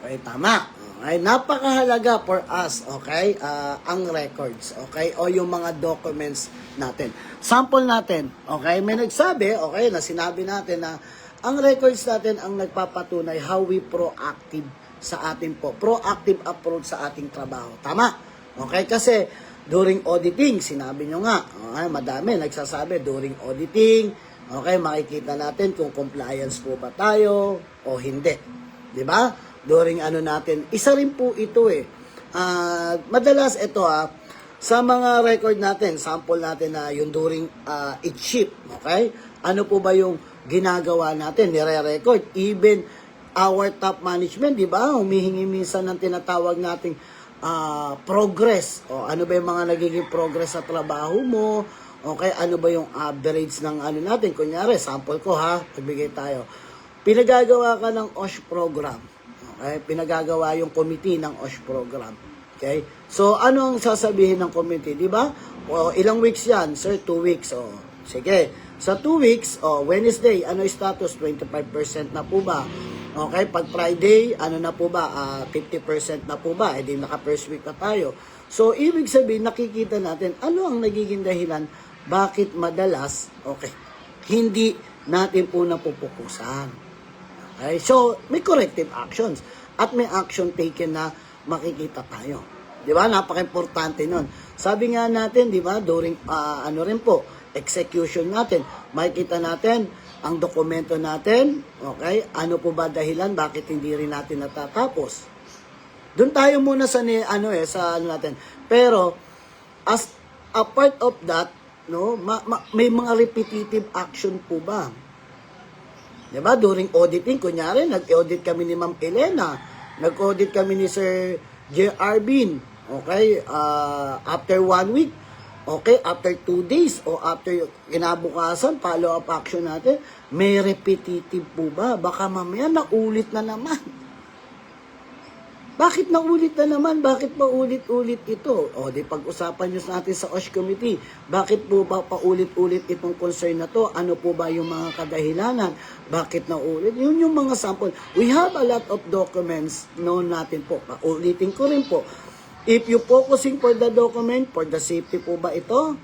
Okay, tama. Okay, napakahalaga for us, okay, ah, ang records, okay, o yung mga documents natin. Sample natin, okay, may nagsabi, okay, na sinabi natin na ang records natin ang nagpapatunay how we proactive sa ating po, proactive approach sa ating trabaho. Tama? Okay, kasi during auditing, sinabi nyo nga, okay, madami nagsasabi during auditing, okay, makikita natin kung compliance po ba tayo o hindi. Di ba? During ano natin, isa rin po ito eh. Ah, madalas ito ah, sa mga record natin, sample natin na yung during ah, each ship, okay? Ano po ba yung ginagawa natin, nire-record? Even our top management, di ba? Humihingi minsan ng tinatawag nating ah, progress. O ano ba yung mga nagiging progress sa trabaho mo? Okay, ano ba yung average ng ano natin? Kunyari, sample ko ha, pagbigay tayo. Pinagagawa ka ng OSH program. Okay, pinagagawa yung committee ng OSH program. Okay? So, ano ang sasabihin ng committee, di ba? Ilang weeks yan? Sir, two weeks. O, sige. Sa two weeks, o, Wednesday, ano status? 25% na po ba? Okay, pag Friday, ano na po ba? Ah, 50% na po ba? Eh, di naka first week na tayo. So, ibig sabihin, nakikita natin, ano ang nagiging dahilan bakit madalas, okay, hindi natin po napupukusan. Okay? So, may corrective actions at may action taken na makikita tayo. 'Di ba? Napaka-importante 'nun. Sabi nga natin, 'di ba, during ah, ano rin po, execution natin, makikita natin ang dokumento natin, okay? Ano po ba dahilan bakit hindi rin natin natatapos? Doon tayo muna sa ni, ano eh sa ano natin. Pero as a part of that, no, ma- ma- may mga repetitive action po ba? 'Di ba? During auditing, kunyari, nag-audit kami ni Ma'am Elena, nag-audit kami ni Sir J.R. Bean, okay? Ah, after one week, okay? After two days, o after kinabukasan, follow-up action natin, may repetitive po ba? Baka mamaya naulit na naman. Bakit naulit na naman? Bakit pa ulit-ulit ito? O, di pag-usapan nyo natin sa OSH Committee. Bakit po ba paulit-ulit itong concern na to? Ano po ba yung mga kadahilanan? Bakit naulit? Yun yung mga sample. We have a lot of documents known natin po. Paulitin ko rin po. If you focusing for the document, for the safety po ba ito?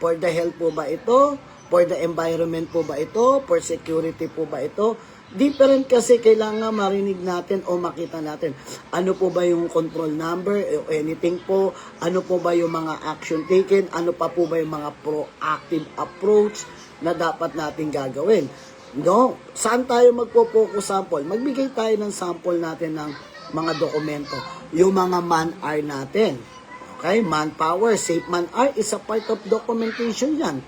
For the health po ba ito? For the environment po ba ito? For security po ba ito? Different kasi kailangan marinig natin o makita natin. Ano po ba yung control number o anything po? Ano po ba yung mga action taken? Ano pa po ba yung mga proactive approach na dapat natin gagawin? No? Saan tayo magpo-focus sample? Magbigay tayo ng sample natin ng mga dokumento. Yung mga man-hour natin. Okay? Manpower, safe man-hour is a part of documentation yan.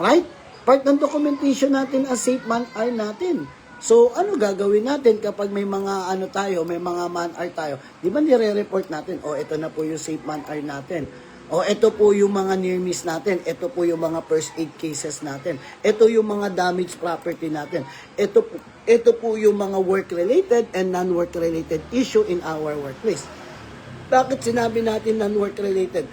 Right? Part ng documentation natin ang safe man-hour natin. So, ano gagawin natin kapag may mga ano tayo, may mga man-hour tayo? Di ba nire-report natin, oh, ito na po yung safe man-hour natin. O ito po yung mga near miss natin, ito po yung mga first aid cases natin, ito yung mga damaged property natin, ito po, ito po yung mga work-related and non-work related issue in our workplace. Bakit sinabi natin non-work related?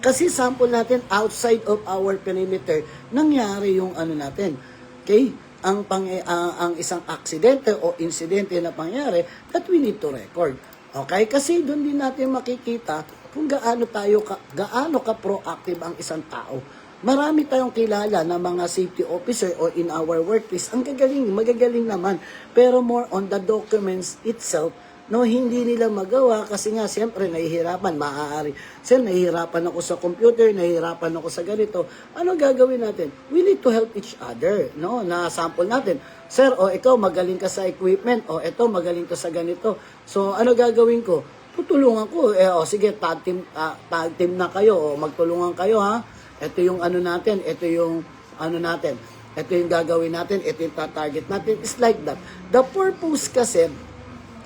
Kasi sample natin outside of our perimeter, nangyari yung ano natin. Okay? Ang pang ang, ang isang aksidente o insidente na pangyari that we need to record. Okay? Kasi doon din natin makikita kung gaano tayo ka, gaano ka proactive ang isang tao. Marami tayong kilala na mga safety officer or in our workplace. Ang gagaling, magagaling naman. Pero more on the documents itself, no, hindi nila magawa kasi nga siyempre nahihirapan, maaari. Sir, nahihirapan ako sa computer, nahihirapan ako sa ganito. Ano gagawin natin? We need to help each other, no? Na sample natin. Sir, o ikaw magaling ka sa equipment, o ito magaling ka sa ganito. So, ano gagawin ko? Tutulungan ko. Eh, o sige, tag team, ah, tag team na kayo, o magtulungan kayo, ha? Ito yung ano natin, ito yung ano natin. Ito yung gagawin natin, ito yung target natin. It's like that. The purpose kasi,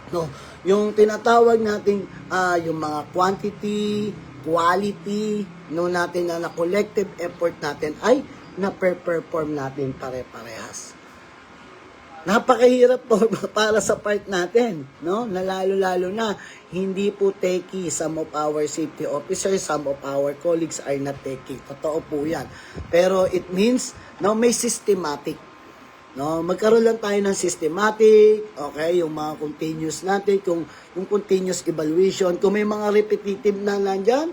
no, yung tinatawag nating ah, yung mga quantity, quality, no natin na, na collective effort natin ay na-perform natin pare-parehas. Napakahirap po para sa part natin, no? Na lalo-lalo na hindi po techie some of our safety officers, some of our colleagues are not techie. Totoo po 'yan. Pero it means no may systematic No, magkaroon lang tayo ng systematic, okay, yung mga continuous natin, kung yung continuous evaluation, kung may mga repetitive na nandyan,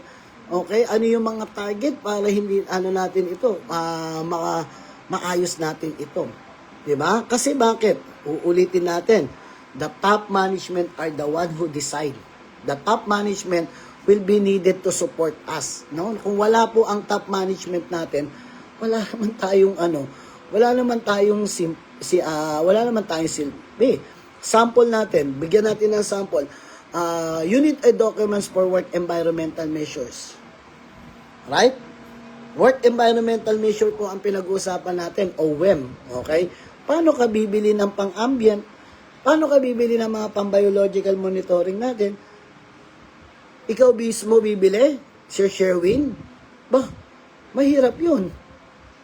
okay, ano yung mga target para hindi ano natin ito, ah, maka, maayos natin ito. 'Di ba? Kasi bakit? Uulitin natin. The top management are the one who decide. The top management will be needed to support us, no? Kung wala po ang top management natin, wala naman tayong ano, wala naman tayong sim, si ah, wala naman tayong silbi. Sample natin, bigyan natin ng sample. Ah, unit and documents for work environmental measures. Right? Work environmental measure po ang pinag-uusapan natin o WEM. Okay? Paano ka bibili ng pang-ambient? Paano ka bibili ng mga pang-biological monitoring natin? Ikaw mismo bibili? Sir Sherwin? Bah, mahirap yun.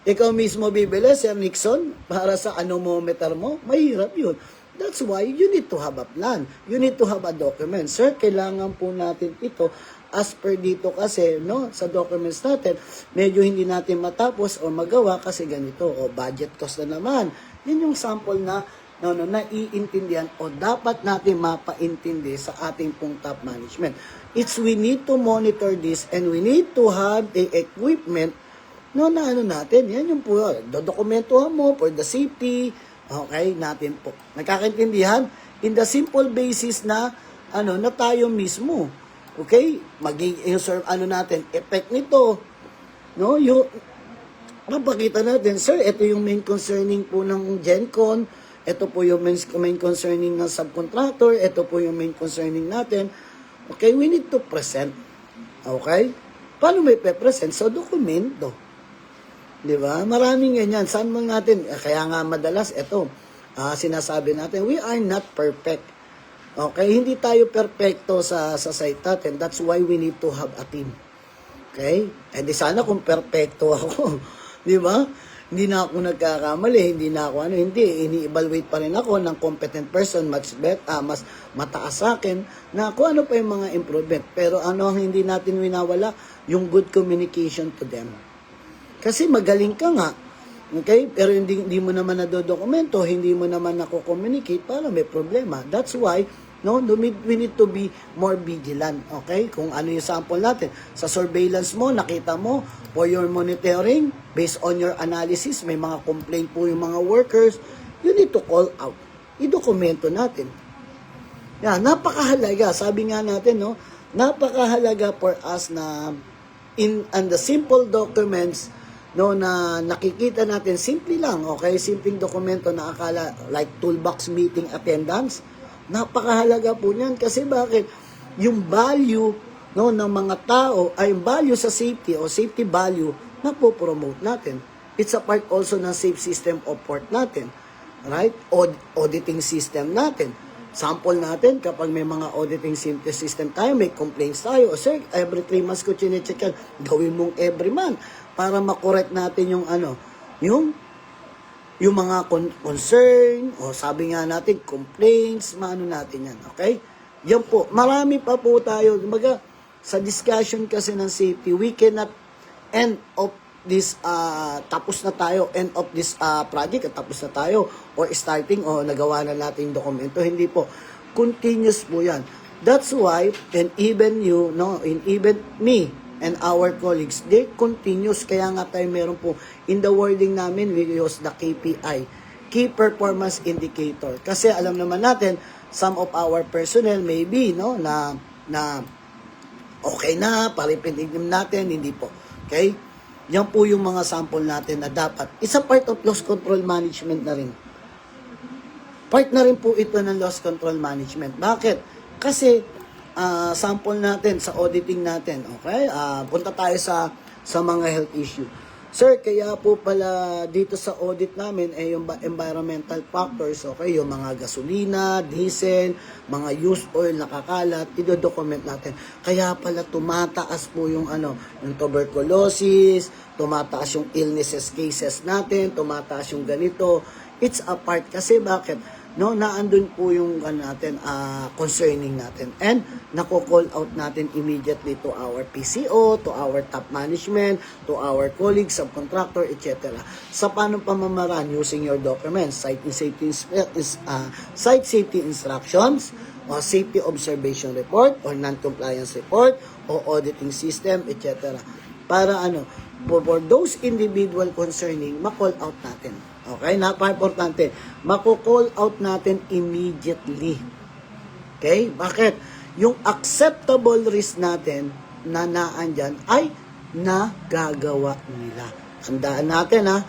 Ikaw mismo bibili, Sir Nixon, para sa anemometer mo? Mahirap yun. That's why you need to have a plan. You need to have a document. Sir, kailangan po natin ito as per dito kasi no sa documents natin medyo hindi natin matapos o magawa kasi ganito o budget cost na naman yun yung sample na no, no, naiintindihan o dapat natin mapaintindi sa ating pong top management. It's we need to monitor this and we need to have the equipment no, na ano natin. Yan yung po, dodokumentuhan mo for the safety, okay, natin po. Nagkakaintindihan? In the simple basis na, ano, na tayo mismo. Okay? Maging, yung, ano natin, effect nito. No, yung, mapakita natin, sir, ito yung main concerning po ng GenCon, ito po yung main, main concerning ng subcontractor, ito po yung main concerning natin. Okay, we need to present. Okay? Paano may pe-present? Sa dokumento. Di ba? Maraming ganyan. Saan mo natin? eh, Kaya nga madalas, ito, ah, sinasabi natin, we are not perfect. Okay? Hindi tayo perfecto sa, sa site natin. That's why we need to have a team. Okay? Eh di sana kung perfecto ako. Di ba? Hindi na ako nagkakamali, hindi na ako ano, hindi, ini-evaluate pa rin ako ng competent person, much bet, ah, mas mataas sa akin, na kung ano pa yung mga improvement. Pero ano ang hindi natin winawala? Yung good communication to them. Kasi magaling ka nga, okay? Pero hindi, hindi mo naman nadodokumento, hindi mo naman nako-communicate, para may problema. That's why, no, we need, to be more vigilant, okay? Kung ano yung sample natin. Sa surveillance mo, nakita mo, for your monitoring, based on your analysis, may mga complaint po yung mga workers, you need to call out. I-dokumento natin. Yan, napakahalaga. Sabi nga natin, no, napakahalaga for us na in and the simple documents no na nakikita natin simple lang okay? Simpleng dokumento na akala like toolbox meeting attendance. Napakahalaga po niyan kasi bakit? Yung value no ng mga tao ay value sa safety o safety value na po promote natin. It's a part also ng safe system of port natin right? Aud- auditing system natin. Sample natin kapag may mga auditing system tayo, may complaints tayo. Sir, every 3 months ko chinecheck yan. Gawin mong every month para makorek natin yung ano, yung yung mga con- concern o sabi nga natin complaints, maano natin yan, okay? Yan po, marami pa po tayo. Kumbaga, sa discussion kasi ng safety, we cannot end of this uh, tapos na tayo end of this uh, project at tapos na tayo or starting o nagawa na natin yung dokumento hindi po continuous po yan that's why and even you no and even me and our colleagues they continuous kaya nga tayo meron po in the wording namin we use the KPI key performance indicator kasi alam naman natin some of our personnel maybe no na na okay na, paripitigim natin, hindi po. Okay? Yan po yung mga sample natin na dapat. Isa part of loss control management na rin. Part na rin po ito ng loss control management. Bakit? Kasi ah, sample natin sa auditing natin, okay? Ah, punta tayo sa sa mga health issue. Sir, kaya po pala dito sa audit namin ay yung environmental factors, okay, yung mga gasolina, diesel, mga used oil nakakalat, ido-document natin. Kaya pala tumataas po yung ano, yung tuberculosis, tumataas yung illnesses cases natin, tumataas yung ganito. It's a part kasi bakit? No, naandun po yung ano natin, ah, concerning natin. And nako-call out natin immediately to our PCO, to our top management, to our colleagues, subcontractor, etc. Sa paano pamamaraan using your documents, site safety is, ah, site safety instructions, o safety observation report or non-compliance report o auditing system, etc. Para ano, for, for those individual concerning, ma-call out natin. Okay? Napaka-importante. Mako-call out natin immediately. Okay? Bakit? Yung acceptable risk natin na naandyan ay nagagawa nila. Tandaan natin ha,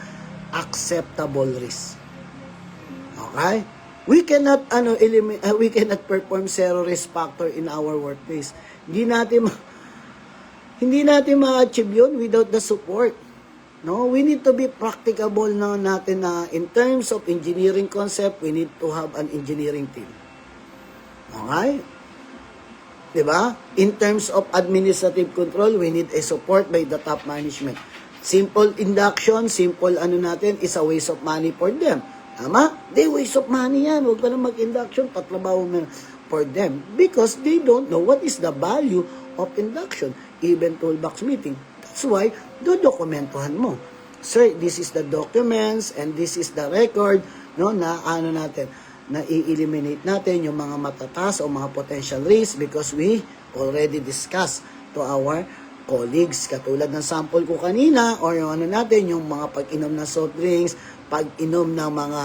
acceptable risk. Okay? We cannot ano eliminate we cannot perform zero risk factor in our workplace. Hindi natin hindi natin ma-achieve yun without the support. No, we need to be practicable na natin na in terms of engineering concept, we need to have an engineering team. Okay? 'Di ba? In terms of administrative control, we need a support by the top management. Simple induction, simple ano natin, is a waste of money for them. Tama? They waste of money yan. Huwag ka na mag-induction, patrabaho mo for them. Because they don't know what is the value of induction. Even toolbox meeting. That's why, dodokumentuhan mo. Sir, this is the documents and this is the record no na ano natin na i-eliminate natin yung mga matataas o mga potential risks because we already discussed to our colleagues. Katulad ng sample ko kanina or yung ano natin, yung mga pag-inom ng soft drinks, pag-inom ng mga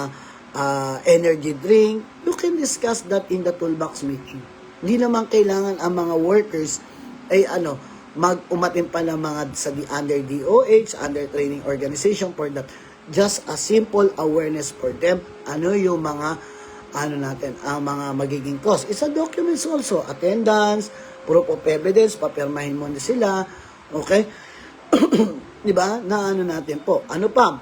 ah, energy drink, you can discuss that in the toolbox meeting. Hindi naman kailangan ang mga workers ay ano, mag-umatin pa ng mga sa di- under DOH, under training organization for that. Just a simple awareness for them. Ano yung mga ano natin, ang mga magiging cost. It's a documents also. Attendance, proof of evidence, papirmahin mo na sila. Okay? Di ba? Na ano natin po. Ano pa?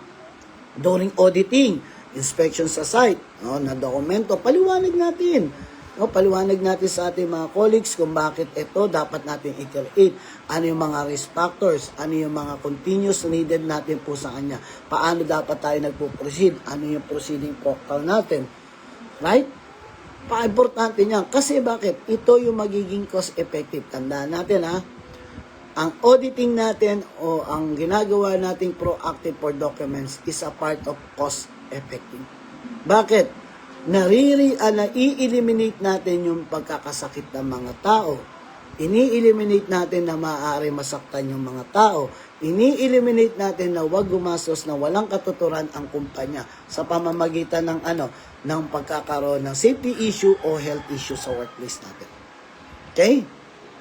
During auditing, inspection sa site, no, na dokumento, paliwanag natin. No, paliwanag natin sa ating mga colleagues kung bakit ito dapat natin i-create. Ano yung mga risk factors, ano yung mga continuous needed natin po sa kanya. Paano dapat tayo nagpo-proceed, ano yung proceeding protocol natin. Right? Pa-importante niyan. Kasi bakit? Ito yung magiging cost effective. Tandaan natin ha. Ang auditing natin o ang ginagawa nating proactive for documents is a part of cost effective. Bakit? Nariri, uh, na-eliminate natin yung pagkakasakit ng mga tao. Ini-eliminate natin na maaari masaktan yung mga tao. Ini-eliminate natin na wag gumastos na walang katuturan ang kumpanya sa pamamagitan ng ano ng pagkakaroon ng safety issue o health issue sa workplace natin. Okay?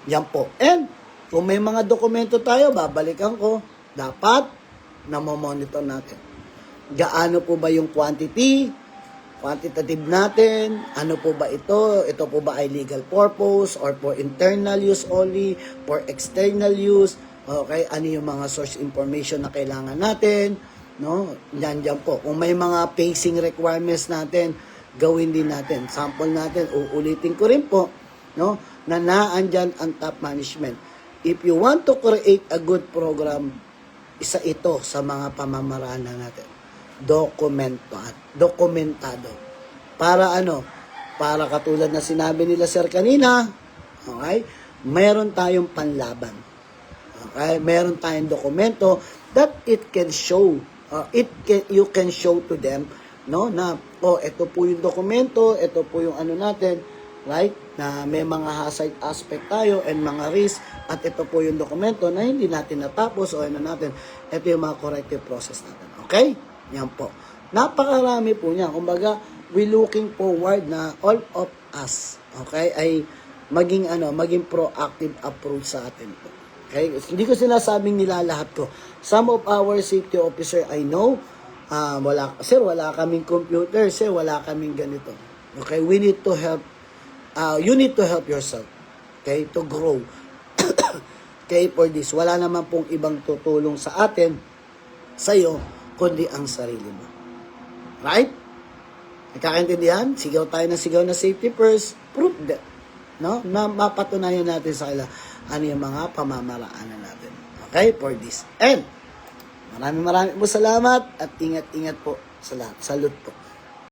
Yan po. And, kung may mga dokumento tayo, babalikan ko, dapat na-monitor natin. Gaano po ba yung quantity, quantitative natin, ano po ba ito, ito po ba ay legal purpose or for internal use only, for external use, okay, ano yung mga source information na kailangan natin, no, yan dyan po. Kung may mga pacing requirements natin, gawin din natin. Sample natin, uulitin ko rin po, no, na naandyan ang top management. If you want to create a good program, isa ito sa mga pamamaraan na natin. Dokumentado. Dokumentado. Para ano? Para katulad na sinabi nila sir kanina, okay? Meron tayong panlaban. Okay? Meron tayong dokumento that it can show, uh, it can, you can show to them, no, na, oh, ito po yung dokumento, ito po yung ano natin, right? Na may mga hazard aspect tayo and mga risk at ito po yung dokumento na hindi natin natapos o ano natin, ito yung mga corrective process natin. Okay? Yan po. Napakarami po niya. Kumbaga, we looking forward na all of us, okay, ay maging ano, maging proactive approach sa atin po. Okay? Hindi ko sinasabing nilalahat ko. Some of our safety officer I know, ah wala, sir, wala kaming computer, sir, wala kaming ganito. Okay? We need to help, uh, you need to help yourself. Okay? To grow. okay, for this. Wala naman pong ibang tutulong sa atin, sa'yo, kundi ang sarili mo. Right? Nagkakaintindihan? Sigaw tayo ng sigaw na safety first. Prove that. No? Na mapatunayan natin sa kanila ano yung mga pamamaraanan natin. Okay? For this. And, maraming maraming po salamat at ingat-ingat po sa lahat. Salute po.